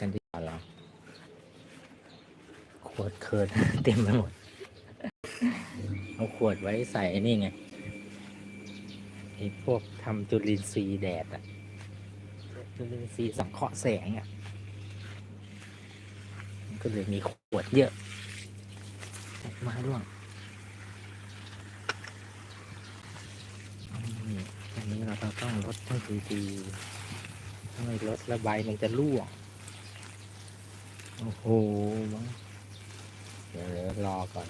กันดีกว่าเราขวดเคินเต็มไปหมด เอาขวดไว้ใส่ไอ้นี่ไงไอ้พวกทำจุลินทรีย์แดดอะจุลินทรีย์สังเคราะห์แสงอะมันก็เลยมีขวดเยอะไมาร่วงนี่อันนี้เราต้องลดให้ดีๆถ้าไม่ลดระบายมันจะร่วง โอ้โหเดี๋ยวเดี๋ยวรอก่อน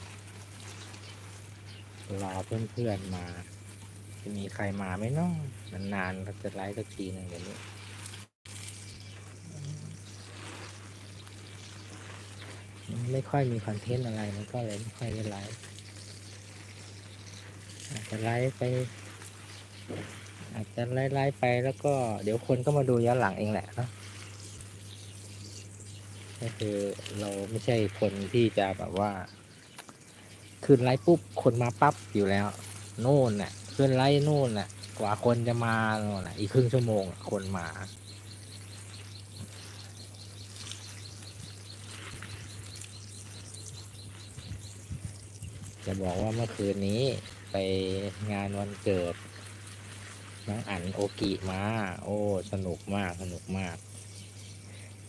รอเพื่อนๆมา จะมีใครมาไหมน้องนานๆเราจะไลฟ์สักทีหนึ่งเดี๋ยวนี้ไม่ค่อยมีคอนเทนต์อะไรมันก็เลยไม่ค่อยได้ไลฟ์อาจจะไลฟ์ไป อาจจะไลฟ์ไปแล้วก็เดี๋ยวคนก็มาดูย้อนหลังเองแหละเนอะ ก็คือเราไม่ใช่คนที่จะแบบว่า ขึ้นไลฟ์ปุ๊บคนมาปั๊บอยู่แล้ว โน่นน่ะขึ้นไลฟ์โน่นน่ะ กว่าคนจะมาโน่นน่ะ อีกครึ่งชั่วโมงคนมาจะบอกว่าเมื่อคืนนี้ไปงานวันเกิดน้องอันโอกิมา โอ้ สนุกมาก สนุกมาก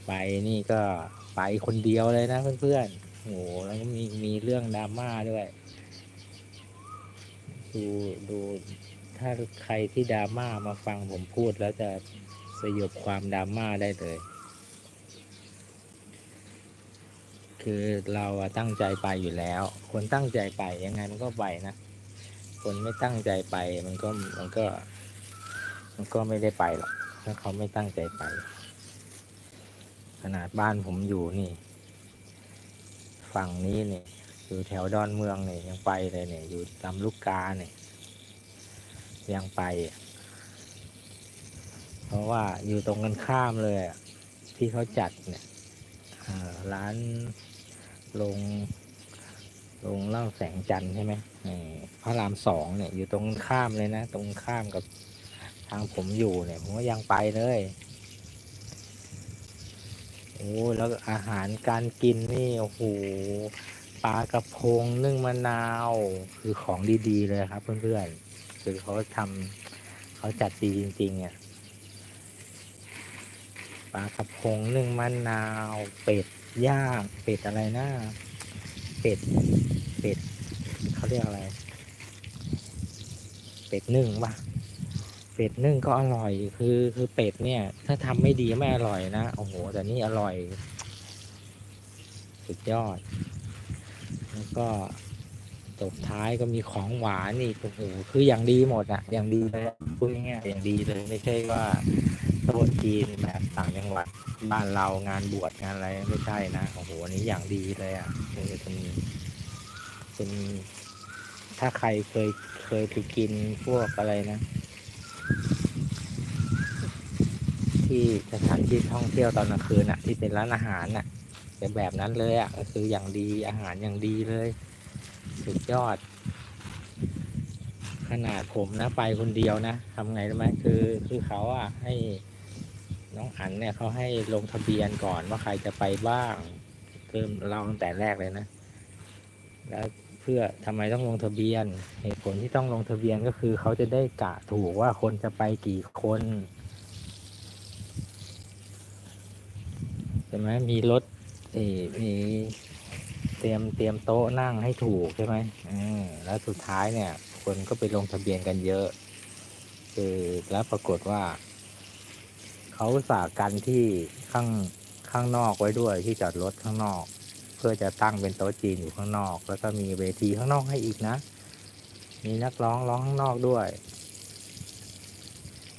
ไปนี่ก็ ไปคนเดียวเลยนะเพื่อนๆโหแล้วก็มีมีเรื่องดราม่าด้วย ดูดูถ้าใครที่ดราม่ามาฟังผมพูดแล้วจะสยบความดราม่าได้เลย คือเราตั้งใจไปอยู่แล้ว คนตั้งใจไปยังไงมันก็ไปนะ คนไม่ตั้งใจไปมันก็มันก็ มันก็ไม่ได้ไปหรอกถ้าเขาไม่ตั้งใจไป ขนาดบ้านผมอยู่นี่ ฝั่งนี้เนี่ยอยู่แถวดอนเมืองเนี่ยยังไปเลยเนี่ยอยู่ลำลูกกาเนี่ยยังไป เพราะว่าอยู่ตรงกันข้ามเลยที่เขาจัดเนี่ยร้านลงลงเล่าแสงจันทร์ใช่ไหมพระรามสองเนี่ยอยู่ตรงข้ามเลยนะ ตรงข้ามกับทางผมอยู่เนี่ย ผมก็ยังไปเลย อ้แล้วอาหารการกินนี่โอ้โหปลากระพงนึ่งมะนาว คือของดีๆเลยครับ เพื่อนๆคือเขาทำเขาจัดดีจริงๆอะปลากระพงนึ่งมะนาว เป็ดย่างเป็ดอะไรนะเป็ดเป็ดเขาเรียกอะไร เป็ดนึ่งปะ เป็ดนึ่งก็อร่อยคือคือเป็ดเนี่ย ถ้าทำไม่ดีไม่อร่อยนะโอ้โหแต่นี่อร่อยสุดยอด แล้วก็ตบท้ายก็มีของหวานอีกโอ้โหคืออย่างดีหมดอะอย่างดีเลยอะพูดง่ายๆอย่างดีเลยไม่ใช่ว่าโต๊ะจีนแบบต่างจังหวัดบ้านเรางานบวชงานอะไรไม่ใช่นะโอ้โหอันนี้อย่างดีเลยอะคือเป็นเป็นถ้าใครเคยเคยไปกินพวกอะไรนะ ที่สถานที่ท่องเที่ยวตอนกลางคืนอะที่เป็นร้านอาหารอะเป็นแบบนั้นเลยอะก็คืออย่างดีอาหารอย่างดีเลย สุดยอด ขนาดผมนะไปคนเดียวนะทำไงรู้ไหมคือคือเขาอะให้น้องอันเนี่ยเขาให้ลงทะเบียนก่อนว่าใครจะไปบ้างคือเราตั้งแต่แรกเลยนะ แล้วเพื่อทำไมต้องลงทะเบียน เหตุผลที่ต้องลงทะเบียนก็คือเขาจะได้กะถูกว่าคนจะไปกี่คน ช่ไหมมีรถเอมีเตรียมเตรียมโต๊ะนั่งให้ถูกใช่ไหมอืมแล้วสุดท้ายเนี่ย คนก็ไปลงทะเบียนกันเยอะ คือแล้วปรากฏว่า เขาสากันที่ข้างข้างนอกไว้ด้วยที่จอดรถข้างนอก เพื่อจะตั้งเป็นโต๊ะจีนอยู่ข้างนอก แล้วก็มีเวทีข้างนอกให้อีกนะ มีนักร้องร้องข้างนอกด้วย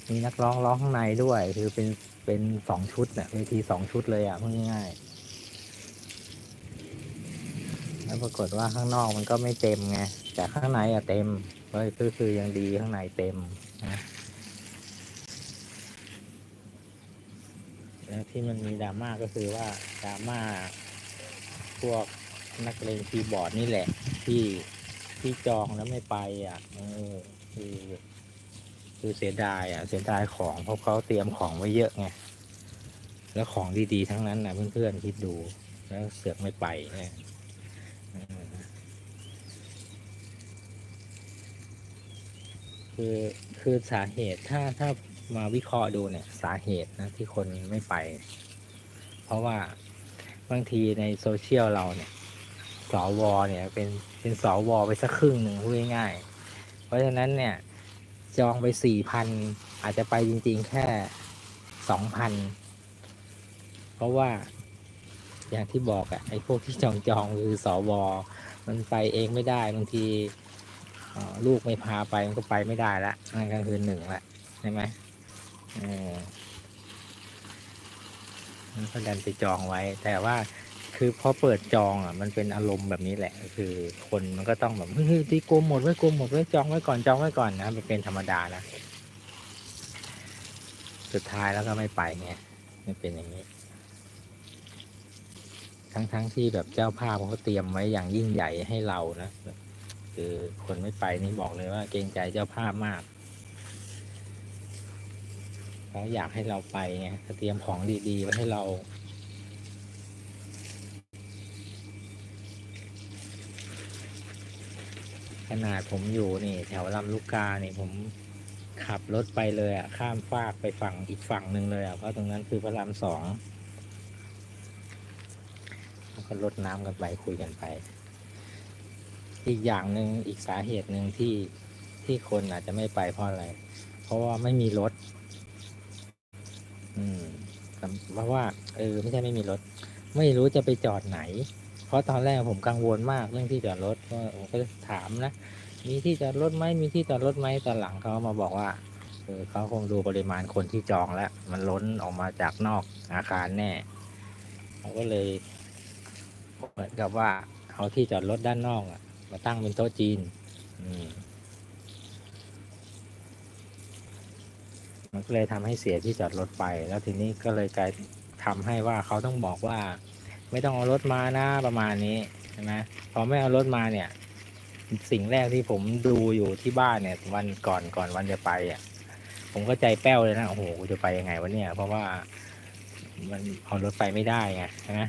มีนักร้องร้องข้างในด้วย คือเป็น เป็นสองชุดเนี่ยเวทีสองชุดเลยอะพูดง่ายๆแล้วปรากฏว่าข้างนอกมันก็ไม่เต็มไงแต่ข้างในอะเต็มก็คือคือยังดีข้างในเต็มนะแล้วที่มันมีดราม่าก็คือว่าดราม่าพวกนักเลงคีย์บอร์ดนี่แหละ ที่ที่จองแล้วไม่ไปอะเออคือ คือเสียดายอะเสียดายของเพราะเขาเตรียมของไว้เยอะไงแล้วของดีๆทั้งนั้นนะเพื่อนๆคิดดูแล้วเสือกไม่ไปนี่ยเออคือคือสาเหตุถ้าถ้ามาวิเคราะห์ดูเนี่ยสาเหตุนะที่คนไม่ไป เพราะว่าบางทีในโซเชียลเราเนี่ยสวเนี่ยเป็นเป็นสวไปสักครึ่งหนึ่งพูดง่ายๆเพราะฉะนั้นเนี่ย จองไปสี่พันอาจจะไปจริง ๆ แค่สองพันเพราะว่าอย่างที่บอกอะไอ้พวกที่จองจองคือสวมันไปเองไม่ได้บางทีลูกไม่พาไปมันก็ไปไม่ได้ละนั่นก็คือหนึ่งละใช่ไหมเออมันก็ดันไปจองไว้แต่ว่า คือพอเปิดจองอะมันเป็นอารมณ์แบบนี้แหละ คือคนมันก็ต้องแบบเฮ้ยที่โกงหมดไว้โกงหมดไว้จองไว้ก่อนจองไว้ก่อนนะมันเป็นธรรมดานะสุดท้ายแล้วก็ไม่ไปไงมันเป็นอย่างนี้ ทั้งทั้งที่แบบเจ้าภาพเขาเตรียมไว้อย่างยิ่งใหญ่ให้เรานะคือคนไม่ไปนี่บอกเลยว่าเกรงใจเจ้าภาพมากเขาอยากให้เราไปไงเตรียมของดีๆไว้ให้เรา นาดผมอยู่นี่แถวลำลูกกาเนี่ผมขับรถไปเลยอะข้ามฟากไปฝั่งอีกฝั่งหนึ่งเลยอะเพราะตรงนั้นคือพระรามสองแล้วก็ลดน้ำกันไปคุยกันไป อีกอย่างหนึ่งอีกสาเหตุหนึ่งที่ที่คนอาจจะไม่ไปเพราะอะไร เพราะว่าไม่มีรถ อืมเพราะว่าเออไม่ใช่ไม่มีรถ ไม่รู้จะไปจอดไหน ราะตอนแรกผมกังวลมากเรื่องที่จอดรถก็ผมก็ถามนะ มีที่จอดรถไหมมีที่จอดรถไหมตอนหลังเขามาบอกว่าเออเขาคงดูปริมาณคนที่จองแล้ว มันล้นออกมาจากนอกอาคารแน่เขาก็เลยเหมือนกับว่าเอาที่จอดรถด้านนอกอะมาตั้งเป็นโต๊ะจีน อืมมันก็เลยทำให้เสียที่จอดรถไป แล้วทีนี้ก็เลยกลายทำให้ว่าเขาต้องบอกว่า ไม่ต้องเอารถมานะประมาณนี้ใช่ไหมพอไม่เอารถมาเนี่ย สิ่งแรกที่ผมดูอยู่ที่บ้านเนี่ย วันก่อนก่อนวันจะไปอะ ผมก็ใจแป้วเลยนะโอ้โหกูจะไปยังไงวะเนี่ย เพราะว่ามันเอารถไปไม่ได้ไงใช่ไหม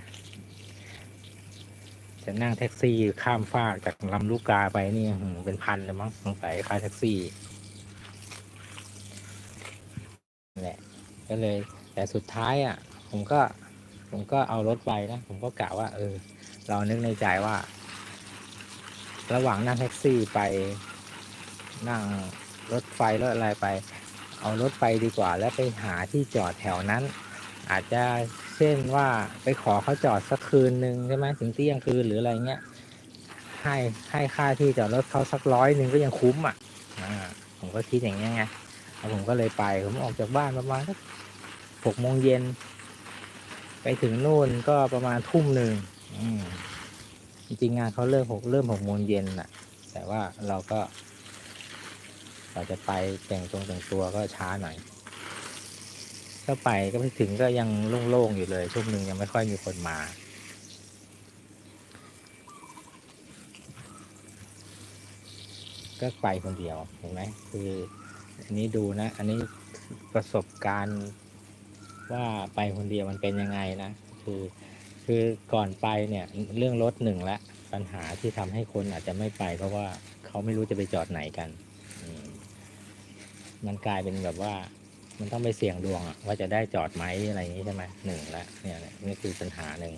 จะนั่งแท็กซี่ข้ามฟากจากลำลูกกาไปนี่หือเป็นพันเลยมั้งสงสัยค่าแท็กซี่แหละก็เลย แต่สุดท้ายอะ ผมก็ ผมก็เอารถไปนะ ผมก็กะว่า เออ เรานึกในใจว่า ระหว่างนั่งแท็กซี่ไป นั่งรถไฟรถอะไรไป เอารถไปดีกว่า แล้วไปหาที่จอดแถวนั้น อาจจะเช่นว่าไปขอเขาจอดสักคืนหนึ่งใช่ไหมถึงเที่ยงคืนหรืออะไรเงี้ยให้ให้ค่าที่จอดรถเขาสักร้อยหนึ่งก็ยังคุ้มอะอ่าผมก็คิดอย่างเงี้ยไงแล้วผมก็เลยไป ผมออกจากบ้านประมาณสักหกโมงเย็น ไปถึงนู่นก็ประมาณทุ่มหนึ่งอืมจริงๆงานเขาเริ่มหกเริ่มหกโมงเย็นน่ะ แต่ว่าเราก็ เราจะไปแต่งตรงแต่งตัวก็ช้าหน่อยก็ไปก็ไปถึงก็ยังโล่งๆอยู่เลย ช่วงหนึ่งยังไม่ค่อยมีคนมาก็ไปคนเดียวเห็นไหมคือ อันนี้ดูนะ อันนี้ประสบการณ์ ว่าไปคนเดียวมันเป็นยังไงนะ คือคือก่อนไปเนี่ยเรื่องรถหนึ่งละปัญหาที่ทำให้คนอาจจะไม่ไป เพราะว่าเขาไม่รู้จะไปจอดไหนกันมันกลายเป็นแบบว่า มันต้องไปเสี่ยงดวงอะว่าจะได้จอดไหมอะไรอย่างนี้ใช่ไหมหนึ่งละเนี่ยนี่คือปัญหาหนึ่ง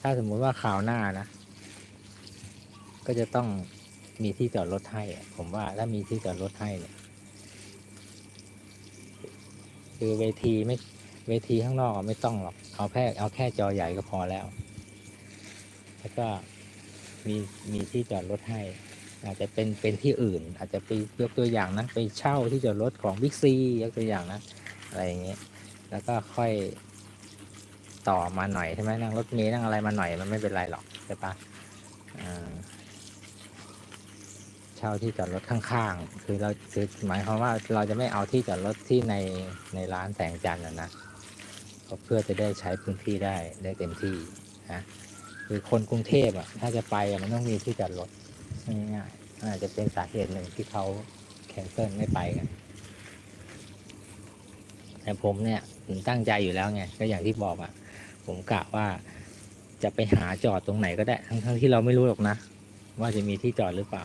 ถ้าสมมุติว่าคราวหน้านะ ก็จะต้องมีที่จอดรถให้ ผมว่าถ้ามีที่จอดรถให้เนี่ย คือเวทีไม่เวทีข้างนอกไม่ต้องหรอก เอาแค่เอาแค่จอใหญ่ก็พอแล้ว แล้วก็มีมีที่จอดรถให้ อาจจะเป็นเป็นที่อื่น อาจจะไปยกตัวอย่างนะไปเช่าที่จอดรถของบิ๊กซียกตัวอย่างนะอะไรอย่างเงี้ยแล้วก็ค่อยต่อมาหน่อยใช่ไหมนั่งรถเมล์นั่งอะไรมาหน่อยมันไม่เป็นไรหรอกใช่ปะอ่า ช่าที่จอดรถข้างๆ คือเราคือหมายความว่าเราจะไม่เอาที่จอดรถที่ในในร้านแสงจันทร์นะนะเพื่อจะได้ใช้พื้นที่ได้ได้เต็มที่นะคือคนกรุงเทพอะถ้าจะไปมันต้องมีที่จอดรถง่ายๆอาจจะเป็นสาเหตุหนึ่งที่เขาแคนเซิลไม่ไปกันแต่ผมเนี่ยผมตั้งใจอยู่แล้วไงก็อย่างที่บอกอะ ผมกะว่าจะไปหาจอดตรงไหนก็ได้ ทั้งทั้งที่เราไม่รู้หรอกนะ ว่าจะมีที่จอดหรือเปล่า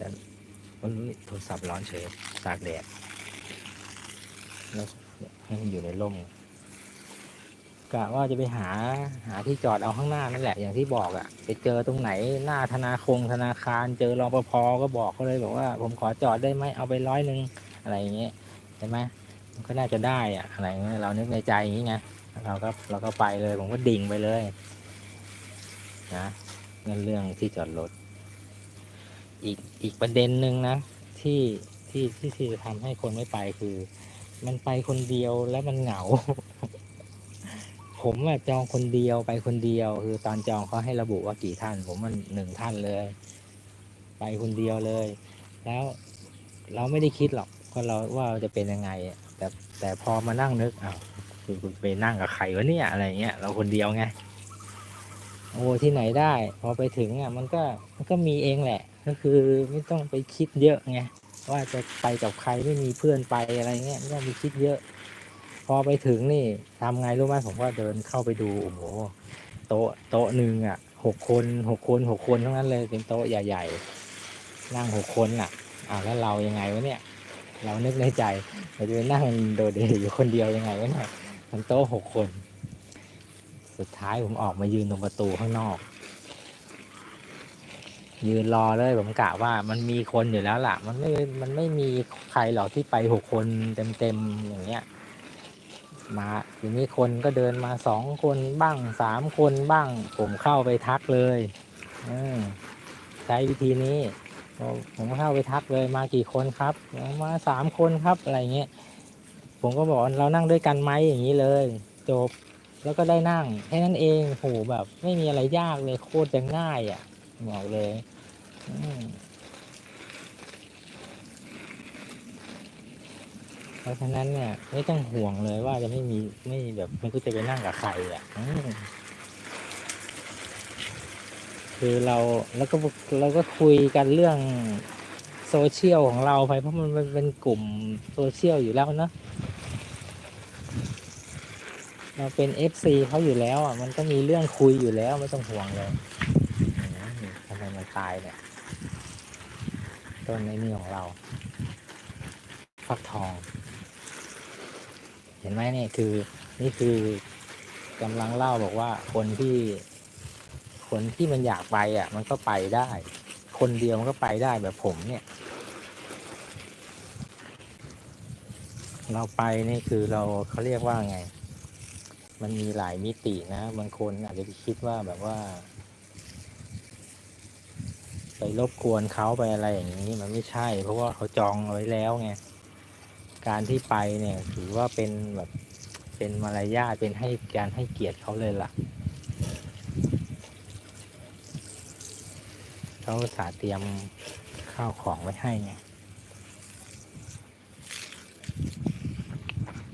แต่วันนี้โทรศัพท์ร้อนเฉยตากแดดแล้วให้มันอยู่ในร่มกะว่าจะไปหาหาที่จอดเอาข้างหน้านั่นแหละอย่างที่บอกอะไปเจอตรงไหนหน้าธนาคงธนาคาร เจอรอปภก็บอกเขาเลยบอกว่า ผมขอจอดได้ไหมเอาไปร้อยหนึ่งอะไรอย่างเงี้ยใช่ไหมมันก็น่าจะได้อะอะไรเงี้ยเรานึกในใจอย่างงี้ไงเราก็เราก็ไปเลย ผมก็ดิ่งไปเลย นะนั่นเรื่องที่จอดรถ อีกอีกประเด็นหนึ่งนะ ที่ที่ที่ที่จะทำให้คนไม่ไปคือ มันไปคนเดียวแล้วมันเหงา ผมอะจองคนเดียวไปคนเดียว คือตอนจองเขาให้ระบุว่ากี่ท่าน ผมมันหนึ่งท่านเลย ไปคนเดียวเลย แล้วเราไม่ได้คิดหรอกว่าเราว่าจะเป็นยังไง แต่แต่พอมานั่งนึกอ้าวคือไปนั่งกับใครวะเนี่ยอะไรเงี้ยเราคนเดียวไงโอ้ที่ไหนได้ พอไปถึงอะ มันก็มันก็มีเองแหละ ก็คือไม่ต้องไปคิดเยอะไงว่าจะไปกับใครไม่มีเพื่อนไปอะไรเงี้ยไม่ต้องไปคิดเยอะ พอไปถึงนี่ทำไงรู้ไหมผมก็เดินเข้าไปดูโอ้โหโต๊ะโต๊ะหนึ่งอะหกคนหกคนหกคนทั้งนั้นเลยเป็นโต๊ะใหญ่ๆนั่งหกคนอะอ้าวแล้วเรายังไงวะเนี่ยเรานึกในใจเราจะไปนั่งโดดเดี่ยวอยู่คนเดียวยังไงวะเนี่ยมันโต๊ะหกคน สุดท้ายผมออกมายืนตรงประตูข้างนอก ยืนรอเลยผมกะว่ามันมีคนอยู่แล้วล่ะ มันไม่มันไม่มีใครหรอกที่ไปหกคนเต็มๆอย่างเงี้ยมาทีนี้คนก็เดินมาสองคนบ้างสามคนบ้าง ผมเข้าไปทักเลยอใช้วิธีนี้ ผมเข้าไปทักเลยมากี่คนครับ มาสามคนครับอะไรเงี้ยผมก็บอกเรานั่งด้วยกันไหมอย่างนี้เลย จบแล้วก็ได้นั่งแค่นั้นเองโหแบบ ไม่มีอะไรยากเลยโคตรจะง่ายอะ บอกเลยเพราะฉะนั้นเนี่ย ไม่ต้องห่วงเลยว่าจะไม่มีไม่แบบไม่รู้จะไปนั่งกับใครอะอคือเราแล้วก็เราก็คุยกันเรื่องโซเชียลของเราไปเพราะมันเป็นกลุ่มโซเชียลอยู่แล้วเนอะเราเป็นเอฟซีเขาอยู่แล้วอะมันก็มีเรื่องคุยอยู่แล้วไม่ต้องห่วงเลย ตายเนี่ย ต้นในนี่ของเรา ฟักทอง เห็นไหมเนี่ยคือ นี่คือกำลังเล่าบอกว่าคนที่ คนที่มันอยากไปอะ มันก็ไปได้ คนเดียวมันก็ไปได้แบบผมเนี่ย เราไปนี่คือเราเขาเรียกว่าไง มันมีหลายมิตินะ บางคนอาจจะคิดว่าแบบว่า ไปรบกวนเขาไปอะไรอย่างนี้มันไม่ใช่ เพราะว่าเขาจองเอาไว้แล้วไงการที่ไปเนี่ยถือว่าเป็นแบบเป็นมารยาทเป็นให้การให้เกียรติเขาเลยล่ะเขาสาเตรียมข้าวของไว้ให้ไง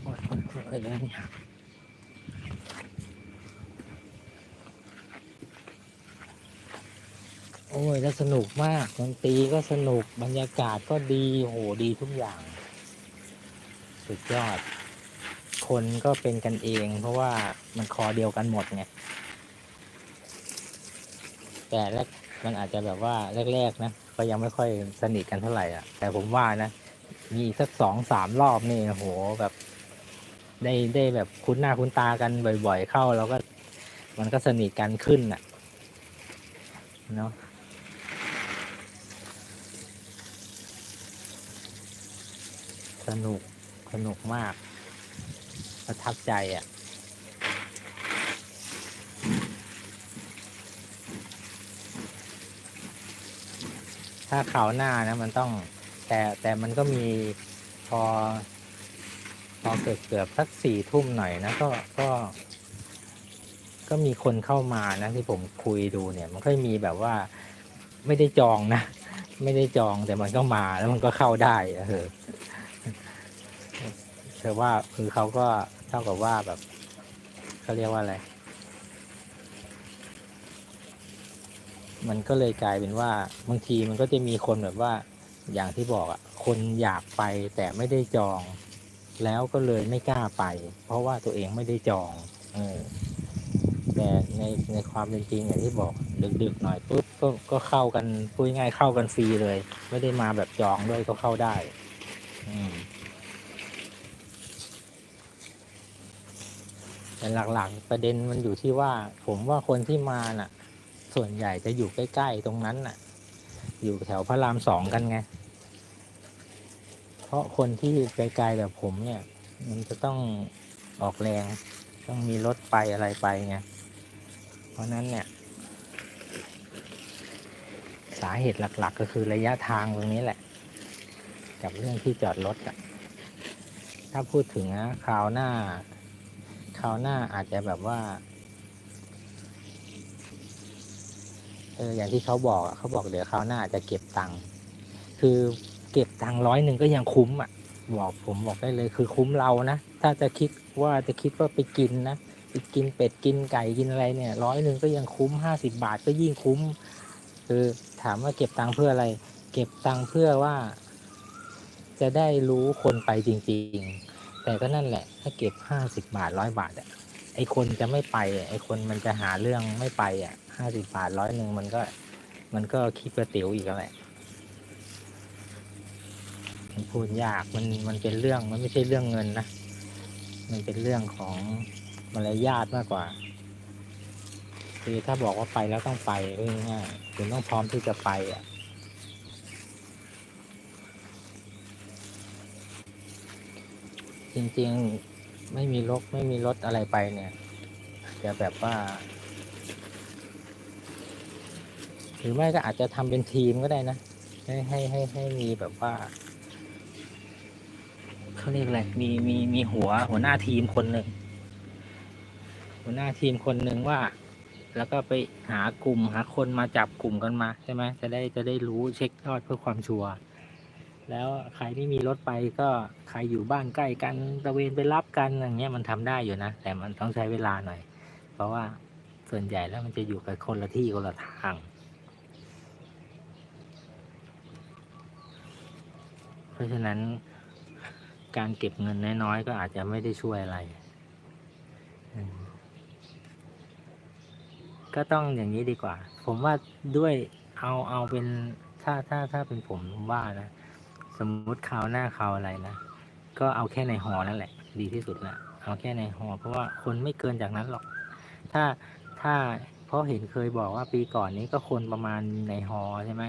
โอ๊ยโอ๊ยเนี่ย อ้ยแล้วสนุกมากดนตรีก็สนุกบรรยากาศก็ดีโหดีทุกอย่าง สุดยอด คนก็เป็นกันเอง เพราะว่ามันคอเดียวกันหมดไงแต่แรกมันอาจจะแบบว่าแรกๆนะก็ยังไม่ค่อยสนิทกันเท่าไหร่อะ แต่ผมว่านะ มีสักสองสามรอบนี่โอ้โหแบบ ได้ได้แบบคุ้นหน้าคุ้นตากันบ่อย ๆ เข้า แล้วก็มันก็สนิทกันขึ้นอะ เนาะ สนุก สนุกมาก ประทับใจอะ ถ้าข่าวหน้านะ มันต้อง แต่แต่มันก็มีพอ พอเกือบเกือบสักสี่ทุ่มหน่อยนะ ก็ก็ ก็มีคนเข้ามานะ ที่ผมคุยดูเนี่ย มันก็มีแบบว่าไม่ได้จองนะ ไม่ได้จองแต่มันก็มาแล้วมันก็เข้าได้เออ แต่ว่าคือเขาก็เท่ากับว่าแบบเขาเรียกว่าอะไร มันก็เลยกลายเป็นว่าบางทีมันก็จะมีคนแบบว่าอย่างที่บอกอะคนอยากไปแต่ไม่ได้จอง แล้วก็เลยไม่กล้าไป เพราะว่าตัวเองไม่ได้จอง เออแต่ในในความเป็นจริงอย่างที่บอกดึกๆหน่อยปุ๊บก็ก็เข้ากันพูดง่ายๆเข้ากันฟรีเลย ไม่ได้มาแบบจองด้วยก็เข้าได้ อืม แต่หลักๆประเด็นมันอยู่ที่ว่า ผมว่าคนที่มาน่ะ ส่วนใหญ่จะอยู่ใกล้ๆตรงนั้นน่ะ อยู่แถวพระรามสองกันไง เพราะคนที่ไกลๆแบบผมเนี่ย มันจะต้องออกแรง ต้องมีรถไปอะไรไปไงเพราะนั้นเนี่ย สาเหตุหลักๆ ก็คือระยะทางตรงนี้แหละ กับเรื่องที่จอดรถอะถ้าพูดถึงนะคราวหน้า คราวหน้าอาจจะแบบว่า เอออย่างที่เขาบอกเขาบอกเดี๋ยวคราวหน้าจะเก็บตังค์คือเก็บตังค์ร้อยหนึ่งก็ยังคุ้มอะบอกผมบอกได้เลยคือคุ้มเรานะ ถ้าจะคิดว่าจะคิดว่าไปกินนะไปกินเป็ดกินไก่กินอะไรเนี่ยร้อยหนึ่งก็ยังคุ้มห้าสิบาทก็ยิ่งคุ้ม คือถามว่าเก็บตังค์เพื่ออะไร เก็บตังค์เพื่อว่า จะได้รู้คนไปจริง ๆ แต่ก็นั่นแหละ ถ้าเก็บห้าสิบาทร้อยบาทอะไอคนจะไม่ไปไอคนมันจะหาเรื่องไม่ไปอะห้าสิบาทร้อยหนึ่งมันก็ มันก็คิดกระติ๋วอีกแล้วแหละมันพูดยากมันมันเป็นเรื่องมันไม่ใช่เรื่องเงินนะมันเป็นเรื่องของมารยาทมากกว่าคือถ้าบอกว่าไปแล้วต้องไปเรื่องง่ายๆคุณต้องพร้อมที่จะไปอะ จริง ๆ ไม่มีรถไม่มีรถอะไรไปเนี่ยจะแบบว่า หรือไม่ก็อาจจะทำเป็นทีมก็ได้นะ ให้ให้ให้ให้มีแบบว่าเขาเรียกอะไร มีมีมีหัวหัวหน้าทีมคนหนึ่ง หัวหน้าทีมคนหนึ่งว่า แล้วก็ไปหากลุ่มหาคนมาจับกลุ่มกันมาใช่ไหมจะได้จะได้รู้เช็คยอดเพื่อความชัวร์ แล้วใครไม่มีรถไปก็ใครอยู่บ้านใกล้กันตะเวนไปรับกันอย่างเงี้ยมันทำได้อยู่นะ แต่มันต้องใช้เวลาหน่อย เพราะว่าส่วนใหญ่แล้วมันจะอยู่กันคนละที่คนละทาง เพราะฉะนั้นการเก็บเงินน้อยๆก็อาจจะไม่ได้ช่วยอะไร ก็ต้องอย่างนี้ดีกว่า ผมว่าด้วยเอาเอาเป็นถ้าถ้าถ้าเป็นผมว่านะ สมมุติคราวหน้าคราวอะไรนะก็เอาแค่ในหอนั่นแหละ ดีที่สุดละเอาแค่ในหอ เพราะว่าคนไม่เกินจากนั้นหรอก ถ้าถ้าเพราะเห็นเคยบอกว่าปีก่อนนี้ก็คนประมาณในหอใช่ไหม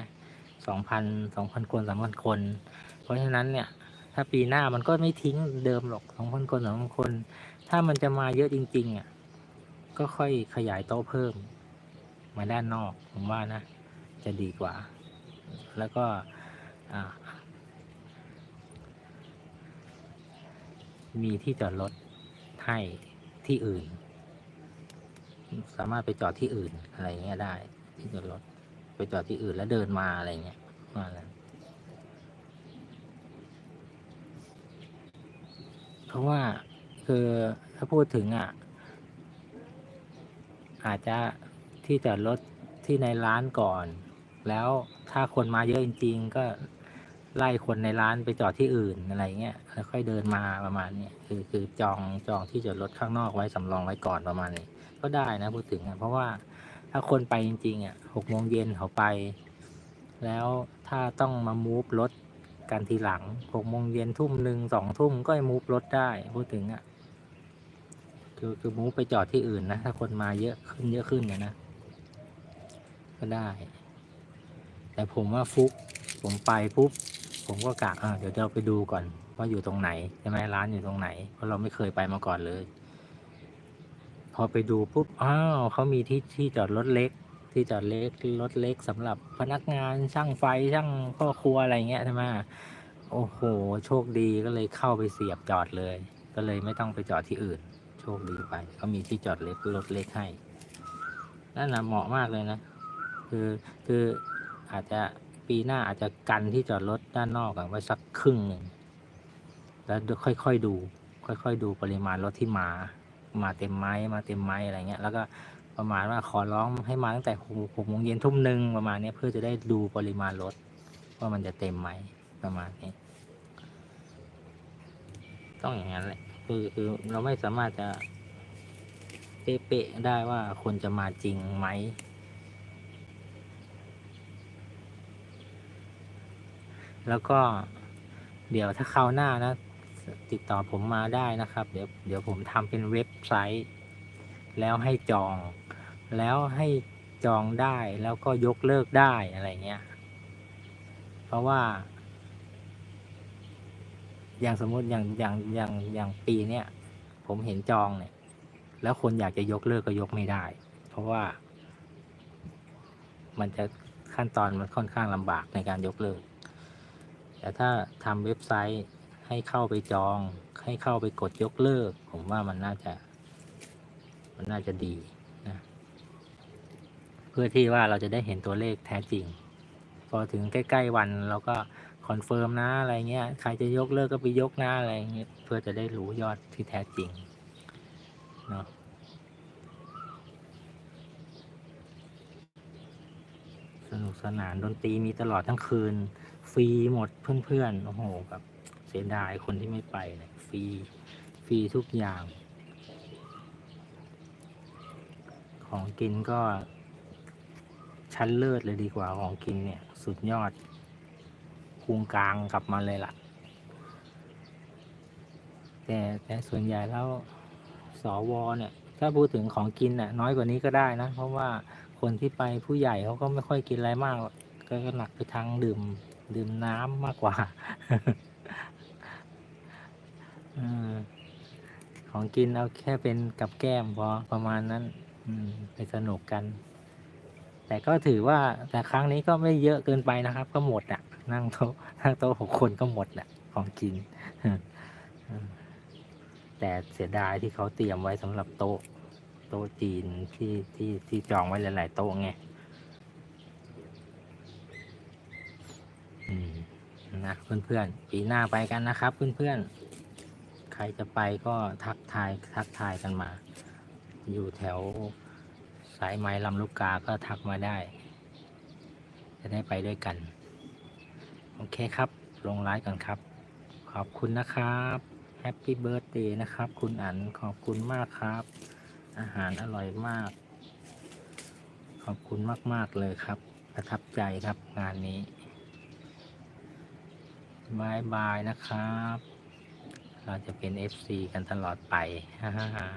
สองพันสองพันคนสามพันคน เพราะฉะนั้นเนี่ย ถ้าปีหน้ามันก็ไม่ทิ้งเดิมหรอกสองพันคนสองพันคน ถ้ามันจะมาเยอะจริงๆอะก็ค่อยขยายโต๊ะเพิ่ม มาด้านนอกผมว่านะ จะดีกว่า แล้วก็อ่า มีที่จอดรถให้ที่อื่น สามารถไปจอดที่อื่นอะไรเงี้ยได้ ที่จอดรถไปจอดที่อื่นแล้วเดินมาอะไรเงี้ยว่าแล้วเพราะว่าคือถ้าพูดถึงอะ อาจจะที่จอดรถที่ในร้านก่อน แล้วถ้าคนมาเยอะจริง ๆ ก็ ไล่คนในร้านไปจอดที่อื่นอะไรเงี้ยแล้วค่อยเดินมาประมาณนี้คือคือจองจองที่จอดรถข้างนอกไว้สำรองไว้ก่อนประมาณนี้ ก็ได้นะพูดถึงอะเพราะว่าถ้าคนไปจริงๆอะหกโมงเย็นเขาไป แล้วถ้าต้องมามูฟรถกันทีหลังหกโมงเย็นทุ่มหนึ่งสองทุ่มก็มูฟรถได้พูดถึงอะคือคือมูฟไปจอดที่อื่นนะถ้าคนมาเยอะขึ้นเยอะขึ้นเนี่ยนะก็ได้ แต่ผมว่าฟุกผมไปปุ๊บ ผมก็กะอ่าเดี๋ยวเราไปดูก่อนว่าอยู่ตรงไหนใช่ไหมร้านอยู่ตรงไหน เพราะเราไม่เคยไปมาก่อนเลย พอไปดูปุ๊บอ้าวเขามีที่ที่จอดรถเล็ก ที่จอดเล็กรถเล็กสำหรับพนักงานช่างไฟช่างพ่อครัวอะไรเงี้ยใช่ไหมโอ้โห โชคดีก็เลยเข้าไปเสียบจอดเลย ก็เลยไม่ต้องไปจอดที่อื่น โชคดีไปก็มีที่จอดเล็กรถเล็กให้นั่นนะเหมาะมากเลยนะ คือคืออาจจะ ปีหน้าอาจจะกันที่จอดรถด้านนอกอไว้สักครึ่งหนึ่ง แล้วค่อยๆดู ค่อยๆดูปริมาณรถที่มา มาเต็มไหมมาเต็มไหมอะไรเงี้ย แล้วก็ประมาณว่าขอร้องให้มาตั้งแต่หกโมงเย็นทุ่มหนึ่งประมาณนี้เพื่อจะได้ดูปริมาณรถว่ามันจะเต็มไหมประมาณนี้ ต้องอย่างนั้นแหละคือคือเราไม่สามารถจะเป๊ะๆได้ว่าคนจะมาจริงไหม แล้วก็เดี๋ยวถ้าคราวหน้านะ ติดต่อผมมาได้นะครับ เดี๋ยวเดี๋ยวผมทำเป็นเว็บไซต์ แล้วให้จอง แล้วให้จองได้แล้วก็ยกเลิกได้อะไรเงี้ย เพราะว่า อย่างสมมติอย่างอย่างอย่างอย่างปีเนี้ยผมเห็นจองเนี่ย แล้วคนอยากจะยกเลิกก็ยกไม่ได้ เพราะว่า มันจะขั้นตอนมันค่อนข้างลำบากในการยกเลิก แต่ถ้าทำเว็บไซต์ให้เข้าไปจอง ให้เข้าไปกดยกเลิก ผมว่ามันน่าจะ มันน่าจะดีนะเพื่อที่ว่าเราจะได้เห็นตัวเลขแท้จริง พอถึงใกล้ ๆ วันเราก็คอนเฟิร์มนะอะไรเงี้ย ใครจะยกเลิกก็ไปยกหนะอะไรเงี้ย เพื่อจะได้รู้ยอดที่แท้จริงเนาะสนุกสนานดนตรีมีตลอดทั้งคืน รีหมดเพื่อนๆโอ้โหแบบเสียดายคนที่ไม่ไปเนี่ยฟรีฟรีทุกอย่าง ของกินก็ ชั้นเลิศเลยดีกว่าของกินเนี่ย สุดยอดคูงกลางกลับมาเลยล่ะ แต่แต่ส่วนใหญ่แล้วสวเนี่ย ถ้าพูดถึงของกินน่ะน้อยกว่านี้ก็ได้นะ เพราะว่าคนที่ไปผู้ใหญ่เขาก็ไม่ค่อยกินอะไรมาก ก็หนักไปทางดื่ม ดื่มน้ำมากกว่าออของกินเอาแค่เป็นกับแก้มพอประมาณนั้น อืมไปสนุกกัน แต่ก็ถือว่าแต่ครั้งนี้ก็ไม่เยอะเกินไปนะครับ ก็หมดอะ นั่งโต๊ะนั่งโต๊ะหกคนก็หมดแหละของกินแต่เสียดายที่เขาเตรียมไว้สำหรับโต๊ะ โต๊ะจีนที่ที่ที่จองไว้หลาย ๆ โต๊ะไง อืม นะเพื่อนๆปีหน้าไปกันนะครับ เพื่อนๆ ใครจะไปก็ทักทายทักทายกันมา อยู่แถวสายไม้ลำลูกกาก็ทักมาได้ จะได้ไปด้วยกัน โอเคครับ ลงไลฟ์ก่อนครับ ขอบคุณนะครับแฮปปี้เบิร์ a เดย์นะครับ คุณอันขอบคุณมากครับ อาหารอร่อยมาก ขอบคุณมาก ๆ เลยครับ ประทับใจครับงานนี้ บายบายนะครับ เราจะเป็น FC กันตลอดไปฮ่าฮ่าฮ่า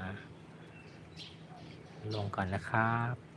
ลงก่อนนะครับ